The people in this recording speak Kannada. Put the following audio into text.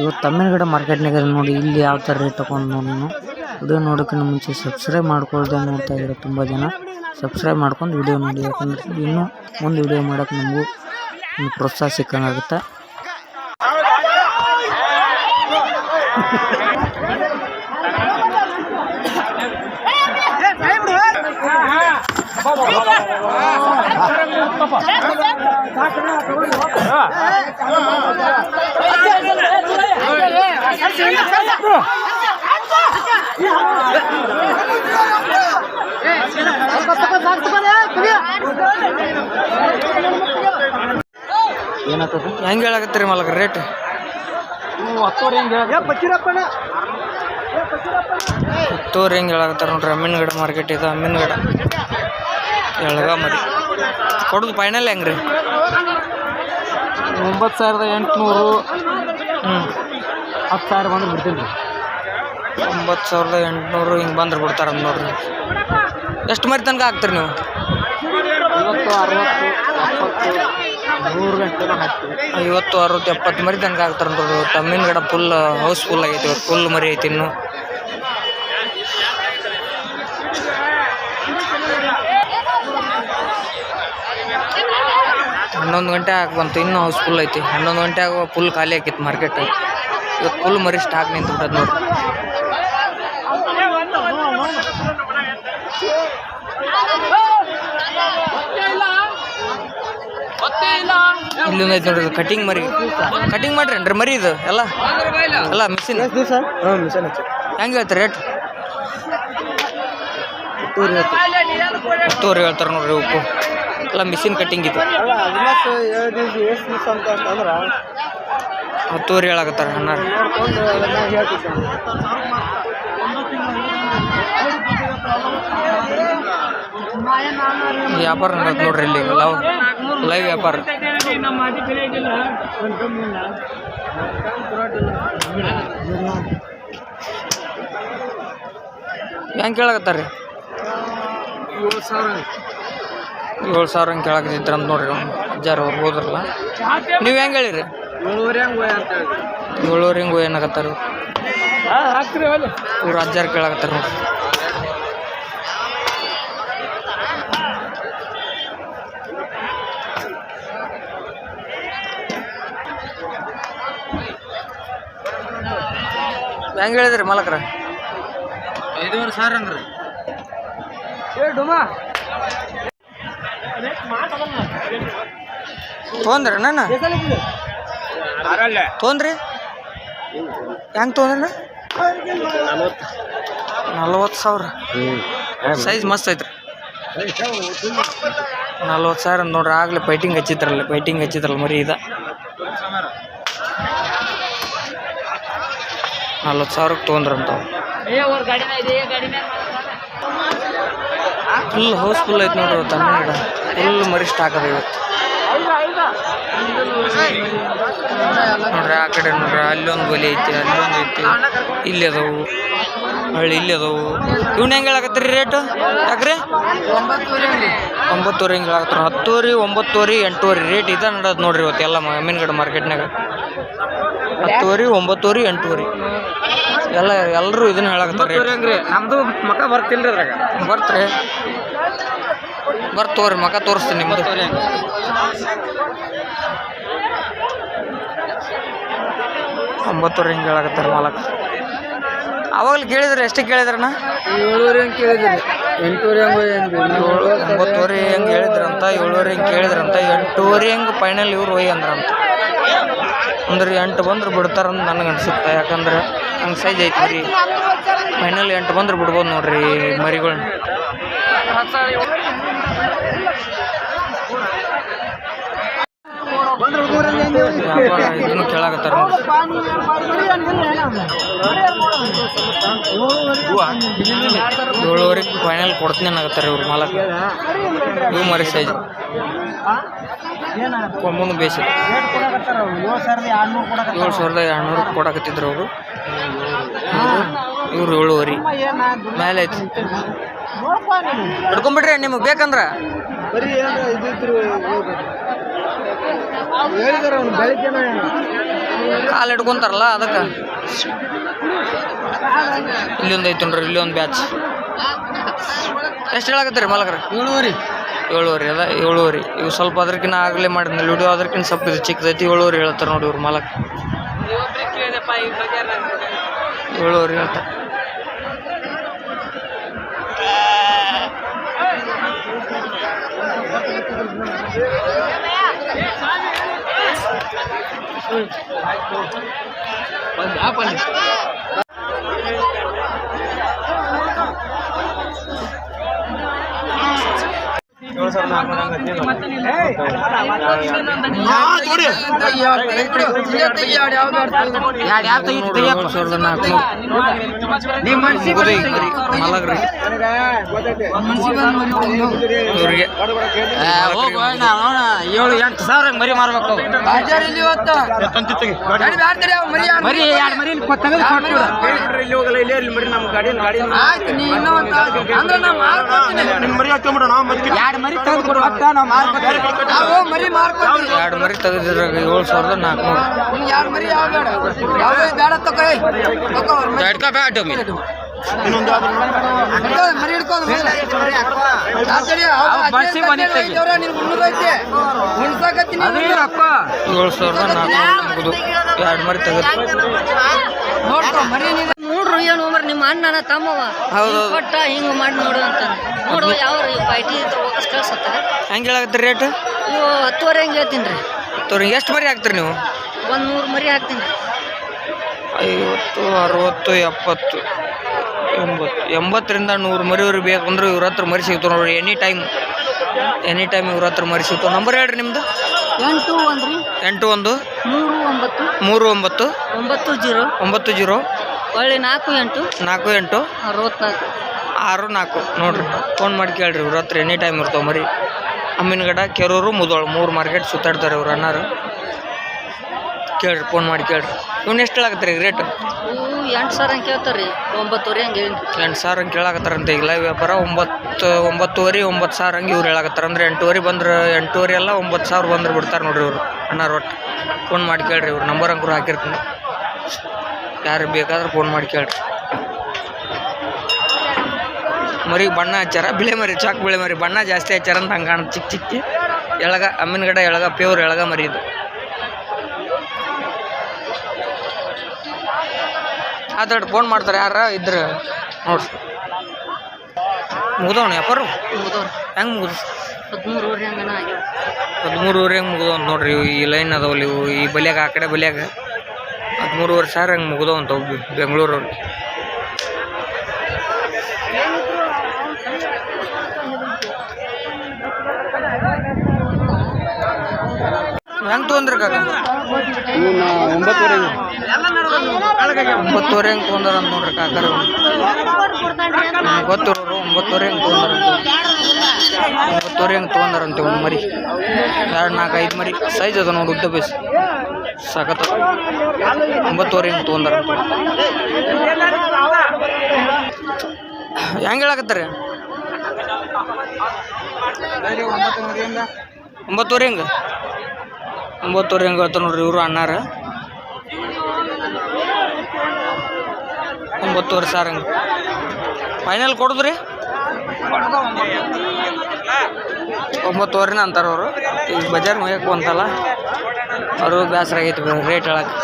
ಇವತ್ತು ತಮ್ಮಿನಗಡ ಮಾರ್ಕೆಟ್ನಾಗ ನೋಡಿ, ಇಲ್ಲಿ ಯಾವ ಥರ ರೇಟ್ ತೊಗೊಂಡು ನೋಡಿ ನಾನು. ವಿಡಿಯೋ ನೋಡೋಕ್ಕಿಂತ ಮುಂಚೆ ಸಬ್ಸ್ಕ್ರೈಬ್ ಮಾಡ್ಕೊಳ್ದೆ ನೋಡ್ತಾ ಇದ್ದಾರೆ ತುಂಬ ಜನ. ಸಬ್ಸ್ಕ್ರೈಬ್ ಮಾಡ್ಕೊಂಡು ವಿಡಿಯೋ ನೋಡಿ, ಯಾಕಂದ್ರೆ ಇನ್ನೂ ಮುಂದೆ ವಿಡಿಯೋ ಮಾಡೋಕೆ ನಮಗೂ ಒಂದು ಪ್ರೋತ್ಸಾಹ ಸಿಕ್ಕಂಗಾಗುತ್ತೆ. ಏನಾಗ್ತದೆ ಹೆಂಗೆ ಹೇಳಕತ್ತೀರಿ ಮಲಕ ರೇಟ್ ಹತ್ತೂರು ಹೆಂಗೆ ಹೇಳಕತ್ತಾರ ನೋಡ್ರಿ ಅಮ್ಮಿನಗಡ ಮಾರ್ಕೆಟ್ ಇದು ಅಮ್ಮಿನಗಡ ಎಳಗ ಮರಿ. ಕೊಡೋದು ಫೈನಲ್ ಹೆಂಗೆ ರೀ ಒಂಬತ್ತು ಸಾವಿರದ ಎಂಟುನೂರು. ಹ್ಞೂ ಹತ್ತು ಸಾವಿರ ಬಂದು ಬಿಡ್ತೀನಿ. ರೀ ಒಂಬತ್ತು ಸಾವಿರದ ಎಂಟುನೂರು ಹಿಂಗೆ ಬಂದ್ರೆ ಬಿಡ್ತಾರ ನೋಡ್ರಿ. ಎಷ್ಟು ಮರಿ ತನಕ ಹಾಕ್ತೀರಿ ನೀವು? ಐವತ್ತು ಅರವತ್ತು ಎಪ್ಪತ್ತು ನೂರು ಗಂಟೆ ಹಾಕ್ತೀವಿ. ಐವತ್ತು ಅರವತ್ತು ಎಪ್ಪತ್ತು ಮರಿ ತನಕ ಹಾಕ್ತಾರೆ ನೋಡ್ರಿ. ತಮ್ಮಿನಗಡ ಫುಲ್ ಹೌಸ್ ಫುಲ್ ಆಗೈತಿ ಇವತ್ತು ಫುಲ್ ಮರಿ ಐತಿ ಇನ್ನು. ಹನ್ನೊಂದು ಗಂಟೆ ಆಗಿ ಬಂತು ಇನ್ನೂ ಹೌಸ್ ಫುಲ್ ಐತಿ. ಹನ್ನೊಂದು ಗಂಟೆ ಆಗುವ ಫುಲ್ ಖಾಲಿ ಆಕಿತ್ತು ಮಾರ್ಕೆಟ್ ಇವತ್ತು ಫುಲ್ ಮರಿ ಸ್ಟಾಕ್ ನಿಂತ್ಬಿಟ್ಟದ ನೋಡಿ. ಇಲ್ಲೊಂದು ಐತೆ ನೋಡ್ರಿ ಕಟಿಂಗ್ ಮರಿ. ಕಟಿಂಗ್ ಮಾಡ್ರೇನ್ರಿ ಮರಿ ಇದು? ಎಲ್ಲ? ಎಲ್ಲ ಮಿಷಿನ್ ಹೆಂಗ ಮಿಷನ್ ಹೆಂಗೆ ಹೇಳ್ತಾರೆ ರೇಟ್ ಹತ್ತೂರು ಹೇಳ್ತಾರೆ ನೋಡ್ರಿ ಉಪ್ಪು. ಎಲ್ಲ ಮಿಷಿನ್ ಕಟ್ಟಿಂಗ್ ಇದು. ಅಲ್ಲ ಅಡ್ವಾನ್ಸ್ ಏಳು ದಿವಸ ಎಷ್ಟು ದಿವಸ ಅಂತ ಅಂತಂದ್ರೆ ಹತ್ತುವರೆ ಹೇಳಾಕತ್ತಾರ ಅನ್ನಾರ ನೋಡ್ಕೊಂಡು ಅದನ್ನ ಹೇಳ್ತೀವಿ ಸರ್. ವ್ಯಾಪಾರ ನಡೆದ್ ನೋಡ್ರಿ ಇಲ್ಲಿ ಲವ್ ಲೈವ್ ವ್ಯಾಪಾರ. ಹೆಂಗೆ ಕೇಳಕತ್ತಾರ ರೀ ಏಳು ಸಾವಿರ ಏಳು ಸಾವಿರ ಹಂಗೆ ಕೇಳಕತ್ತಿದ್ರ ಅಂತ ನೋಡ್ರಿ ಅಜ್ಜಾರು ಅವ್ರು ಹೋದ್ರಲ್ಲ. ನೀವು ಹೆಂಗೆ ಹೇಳಿರಿ? ಏಳುವರೆ ಹಂಗೆ ಏನಾಗತ್ತಾರ? ಇವ್ರು ಅಜ್ಜಾರ ಕೇಳಕತ್ತಾರ ನೋಡ್ರಿ. ಹೆಂಗೆ ಹೇಳಿದ್ರಿ ಮಾಲಕ್ರ? ಐದುವರೆ ಸಾವಿರ ಹಂಗ್ರಿ. ತೊಂದ್ರಿ ನಾನು ತೊಂದ್ರಿ ಹೆಂಗೆ ತೊಂದ್ರಿ ನಲ್ವತ್ತು ಸಾವಿರ. ಸೈಜ್ ಮಸ್ತ್ ಐತ್ರಿ. ನಲ್ವತ್ತು ಸಾವಿರ ನೋಡ್ರಿ ಆಗಲೇ ಫೈಟಿಂಗ್ ಹಚ್ಚಿದ್ರಲ್ಲ ಫೈಟಿಂಗ್ ಹಚ್ಚಿದ್ರಲ್ಲ ಮರಿ ಇದ. ನಲ್ವತ್ತು ಸಾವಿರಕ್ಕೆ ತೊಗೊಂಡ್ರಂತ ಫುಲ್ ಹೌಸ್ಫುಲ್ ಐತೆ ನೋಡ್ರಿ ತಮಿಳ್ನಾಡು ಫುಲ್ ಮರಿ ಸ್ಟಾಕ್ ಅದ ಇವತ್ತು. ನೋಡ್ರಿ ಆ ಕಡೆ ನೋಡ್ರಿ, ಅಲ್ಲೊಂದು ಗೊಲಿ ಐತಿ, ಅಲ್ಲೊಂದು ಐತಿ. ಇಲ್ಲಿ ಅದಾವು. ಹಳ್ಳಿ ಇಲ್ಲಿ ಅದಾವು. ಇವ್ನ ಹೆಂಗೆ ಹೇಳಕತ್ತೀರಿ ರೇಟು ಯಾಕ್ರಿ? ಒಂಬತ್ತುವರೆ ಹಿಂಗೆ ಹೇಳಕತ್ತಾರ? ಹತ್ತುವರೆ, ಒಂಬತ್ತುವರೆ, ಎಂಟುವರೆ. ರೇಟ್ ಇದ ನಡೋದು ನೋಡ್ರಿ ಇವತ್ತು ಎಲ್ಲ ಮೀನುಗಡೆ ಮಾರ್ಕೆಟ್ನಾಗ ಹತ್ತುವರೆ, ಒಂಬತ್ತುವರೆ, ಎಂಟುವರೆ. ಎಲ್ಲ ಎಲ್ಲರೂ ಇದನ್ನ ಹೇಳಕತ್ತಾರ ಹಂಗ್ರಿ? ನಮ್ದು ಮಕ ಬರ್ತಿಲ್ರಿ ಅದ್ರಾಗ. ಬರ್ತ್ರಿ. ಬರ್ತ ತೋರಿ ಮಕ ತೋರಿಸ್ತೀನಿ ನಿಮ್ದು. ಒಂಬತ್ತುವರೆ ಹಿಂಗೆ ಹೇಳಕತ್ತಾರ ಮಾಲಕ್? ಅವಾಗಲೇ ಕೇಳಿದ್ರಿ ಎಷ್ಟು ಕೇಳಿದ್ರಣ್ಣ? ಏಳುವರೆ ಹಂಗೆ ಕೇಳಿದ್ರಿ? ಎಂಟೂವರೆ ಹಂಗೆ ಏಳು ಒಂಬತ್ತುವರೆ ಹೆಂಗೆ ಹೇಳಿದ್ರಂತ ಏಳುವರೆ ಹಿಂಗೆ ಕೇಳಿದ್ರಂತ ಎಂಟೂವರೆ ಹೆಂಗೆ ಫೈನಲ್ ಇವ್ರು ಹೋಯ್ ಅಂದ್ರಂತ. ಅಂದ್ರೆ ಎಂಟು ಬಂದ್ರೆ ಬಿಡ್ತಾರಂತ ನನಗೆ ಅನಿಸುತ್ತೆ ಯಾಕಂದ್ರೆ ಹಂಗೆ ಸೈಜ್ ಐತಿ ರೀ ಫೈನಲ್ ಎಂಟು ಬಂದ್ರೆ ಬಿಡ್ಬೋದು ನೋಡ್ರಿ ಮರಿಗಳ್ನ ವ್ಯಾಪಾರ ಇದನ್ನು ಕೇಳಾಕತ್ತಾರ ಏಳುವರೆಗೆ ಫೈನಲ್ ಕೊಡ್ತೀನಿ ಅನ್ನಕತ್ತಾರ ಇವ್ರು ಮಾಲಕ್. ಇವು ಮರಿ ಸೈಜ್ ಮುಂದೆ ಬೇಸಿ ಏಳು ಸಾವಿರದ ಎರಡುನೂರು ಕೊಡಕತ್ತಿದ್ರು ಅವರು. ಇವ್ರು ಏಳುವರಿ. ಮೇಲೆ ಐತಿ ಹಿಡ್ಕೊಂಬಿಡ್ರಿ ನಿಮಗೆ ಬೇಕಂದ್ರ. ಕಾಲು ಹಿಡ್ಕೊಂತಾರಲ್ಲ ಅದಕ್ಕೆ. ಇಲ್ಲೊಂದು ಐತೆ ನೋಡ್ರಿ ಇಲ್ಲೊಂದು ಬ್ಯಾಚ್. ಎಷ್ಟು ಹೇಳಾಕತ್ತೀರಿ ಮಾಲಕರ? ಏಳುವರೆ. ಏಳುವರೆ ಅದ, ಏಳುವರೆ. ಇವು ಸ್ವಲ್ಪ ಅದಕ್ಕಿಂತ ಆಗಲೇ ಮಾಡಿದ್ನ ವಿಡಿಯೋ ಅದಕ್ಕಿಂತ ಸ್ವಲ್ಪ ಇದು ಚಿಕ್ಕದೈತಿ, ಏಳುವರೆ ಹೇಳ್ತಾರೆ ನೋಡಿ ಇವ್ರು ಮಾಲಕ್. ಏಳುವರೆ ಹೇಳ್ತಾರೆ. ಏಳು ಸಾವಿರದ ನಾಲ್ಕುನೂರು. ಮುಗಿದು ಈಗ ರೀ ಮಾಲಕ್ರಿ ಇವ್ರಿಗೆ ಏಳು ಎಂಟು ಸಾವಿರ ಮರಿ ಮಾರ್ಬೇಕು ಮರಿ ಎರಡು ಮರಿ ಇಲ್ಲಿ ಕೊಟ್ಟು ತೆಗೆದು ಕೊಟ್ಬಿಡು. ಎರಡು ಮರಿ ತೆಗೆದು ಕೊಡು ಅತ್ತ ನಾವು ಮಾರ್ಕೊತೀವಿ. ಎರಡು ಮರಿ ಏಳು ಸಾವಿರದ ನಾಲ್ಕುನೂರು ಎಡ್ಕ ಬ್ಯಾಟ್ ಒಮ್ಮೆ ಬಡ್ಸಿ ಏಳು ಸಾವಿರದ ಮುಗಿದು ಎರಡು ಮರಿ ತೆಗೆದು. ನೋಡ್ರು ಏನು ಹೋಗ್ರಿ ನಿಮ್ಮ ಅಣ್ಣನ ತಮ್ಮವ. ಹೌದು ಕೊಟ್ಟ ಹಿಂಗೆ ಮಾಡಿ ನೋಡು ಅಂತ. ನೋಡು ಯಾವ ಪೈಟಿ ಹೋಗಸ್ ಕಳ್ಸತ್ತಾರ ಹೆಂಗೆ ಹೇಳಕತ್ತೀರಿ ರೇಟ್? ಇವು ಹತ್ತುವರೆ ಹಂಗೆ ಹೇಳ್ತೀನಿ ರೀ. ತೋರಿ ಎಷ್ಟು ಮರಿ ಹಾಕ್ತೀರಿ ನೀವು? ಒಂದು ನೂರು ಮರಿ ಹಾಕ್ತೀನಿ. ಐವತ್ತು ಅರವತ್ತು ಎಪ್ಪತ್ತು. ಎಂಬತ್ತು ಎಂಬತ್ತರಿಂದ ನೂರು ಮರಿಯವ್ರಿಗೆ ಬೇಕಂದ್ರೆ ಇವ್ರ ಹತ್ರ ಮರಿ ಸಿಗ್ತಾವೆ ನೋಡ್ರಿ ಎನಿ ಟೈಮ್ ಎನಿ ಟೈಮ್ ಇವ್ರ ಹತ್ರ ಮರಿ ಸಿಗ್ತಾವೆ ನಂಬರ್ ಹೇಳ್ರಿ ನಿಮ್ದು? ಎಂಟು ಒಂದು ರೀ. ಎಂಟು ಒಂದು ಮೂರು ಒಂಬತ್ತು ಮೂರು ಒಂಬತ್ತು ಒಂಬತ್ತು ಜೀರೋ ಒಂಬತ್ತು ಜೀರೋ ಒಳ್ಳೆ ನಾಲ್ಕು ಎಂಟು ನಾಲ್ಕು ಎಂಟು ಅರವತ್ನಾಲ್ಕು. ಆರು ನಾಲ್ಕು. ನೋಡ್ರಿ ಫೋನ್ ಮಾಡಿ ಕೇಳ್ರಿ ಇವ್ರ ಹತ್ರ ಎನಿ ಟೈಮ್ ಇರ್ತಾವೆ ಮರಿ. ಅಮ್ಮಿನಗಡ ಕೆರೂರು ಮುದೋಳು ಮೂರು ಮಾರ್ಕೆಟ್ ಸುತ್ತಾಡ್ತಾರೆ ಇವ್ರು ಅನ್ನಾರು ಕೇಳ್ರಿ ಫೋನ್ ಮಾಡಿ ಕೇಳ್ರಿ. ಇವ್ನು ಎಷ್ಟು ರೀ ರೇಟ್ ಎಂಟು ಸಾವಿರ ಹಂಗೆ ಕೇಳ್ತಾರೆ ರೀ ಒಂಬತ್ತುವರೆ ಹಂಗೆ ಹೇಳಿ. ಎಂಟು ಸಾವಿರ ಹಂಗೆ ಕೇಳಾಕತ್ತಾರಂತೆ ಈಗ ಲೈವ್ ವ್ಯಾಪಾರ. ಒಂಬತ್ತು, ಒಂಬತ್ತುವರೆ, ಒಂಬತ್ತು ಸಾವಿರ ಹಂಗೆ ಇವ್ರು ಹೇಳಾಕತ್ತಾರ ಅಂದ್ರೆ ಎಂಟುವರೆ ಬಂದ್ರೆ ಎಂಟುವರೆ ಎಲ್ಲ ಒಂಬತ್ತು ಸಾವಿರ ಬಂದ್ರೆ ಬಿಡ್ತಾರೆ ನೋಡ್ರಿ ಇವರು. ಅಣ್ಣಾರು ಒಟ್ಟು. ಫೋನ್ ಮಾಡಿ ಕೇಳ್ರಿ ಇವ್ರು. ನಂಬರ್ ಅಂಕರು ಹಾಕಿರ್ತೀನಿ. ಯಾರು ಬೇಕಾದ್ರೆ ಫೋನ್ ಮಾಡಿ ಕೇಳ್ರಿ. ಮರಿ ಬಣ್ಣ ಹಚ್ಚಾರ? ಬಿಳೆ ಮರಿ, ಚಾಕ್ ಬಿಳೆ ಮರಿ. ಬಣ್ಣ ಜಾಸ್ತಿ ಹಚ್ಚಾರ ಅಂತ ಹಂಗೆ ಕಾಣುತ್ತೆ. ಚಿಕ್ಕ ಚಿಕ್ಕಿ. ಎಳಗ ಅಮ್ಮಿನಗಡ ಎಳಗ, ಪ್ಯೂರ್ ಎಳಗ ಮರಿ ಇದು. ಆದಷ್ಟು ಫೋನ್ ಮಾಡ್ತಾರೆ ಯಾರ ಇದ್ರ. ನೋಡ್ರಿ ಮುಗ್ದವಣ ವ್ಯಾಪಾರ? ಹೆಂಗ್ ಹೆಂಗೆ ಮುಗಿದು ಹದಿಮೂರುವರೆ ಹೆಂಗ್ ಆಗ್ಯಾವ ಹದಿಮೂರುವರೆ ಹೆಂಗೆ ಮುಗ್ದವ ನೋಡ್ರಿ ಇವು ಈ ಲೈನ್ ಅದಾವಲ್ಲಿ ಇವು ಈ ಬಲಿಯಾಗ ಆ ಕಡೆ ಬಲಿಯಾಗ. ಹದಿಮೂರುವರೆ ಸಾವಿರ ಹಂಗೆ ಮುಗ್ದವಂತ ಬೆಂಗಳೂರವ್ರಿಗೆ ಹೆಂಗೆ ತೊಗೊಂಡ್ರಿ ಕಾಕ. ಒಂಬತ್ತುವರೆ ಹೆಂಗೆ ತೊಗೊಂಡಾರ ಅಂತ ನೋಡ್ರಿ ಕಾಕರ. ಗೊತ್ತಿರೋರು ಒಂಬತ್ತುವರೆ ಹೆಂಗೆ ತೊಗೊಂಡಾರ ಒಂಬತ್ತುವರೆ ಹೆಂಗೆ ತೊಗೊಂಡಾರಂತೆ ಒಂದು ಮರಿ. ಎರಡು ನಾಲ್ಕು ಐದು ಮರಿ. ಸೈಜ್ ಅದ ನೋಡಿ ಉದ್ದ ಬೇಸ್. ಸಖತ್. ಒಂಬತ್ತುವರೆ ಹೆಂಗೆ ತೊಗೊಂಡಾರಂತ ಹೆಂಗೆ ಹೇಳಕತ್ತಾರೆ? ಒಂಬತ್ತುವರೆ ಹೆಂಗೆ? ಒಂಬತ್ತುವರೆ ಹೆಂಗೆ ಹೇಳ್ತಾರೆ ನೋಡ್ರಿ ಇವರು ಅಣ್ಣಾರ. ಒಂಬತ್ತುವರೆ ಸಾವಿರ ಹಂಗೆ. ಫೈನಲ್ ಕೊಡಿದ್ರಿ? ಒಂಬತ್ತುವರೆನ ಅಂತಾರೆ ಅವರು. ಈಗ ಬಜಾರ್ ಮುಗಿಯಕ್ಕೆ ಬಂತಲ್ಲ. ಅವರು ಬೇಸರ ಆಗೈತಿ ರೇಟ್ ಹೇಳಕ್ಕೆ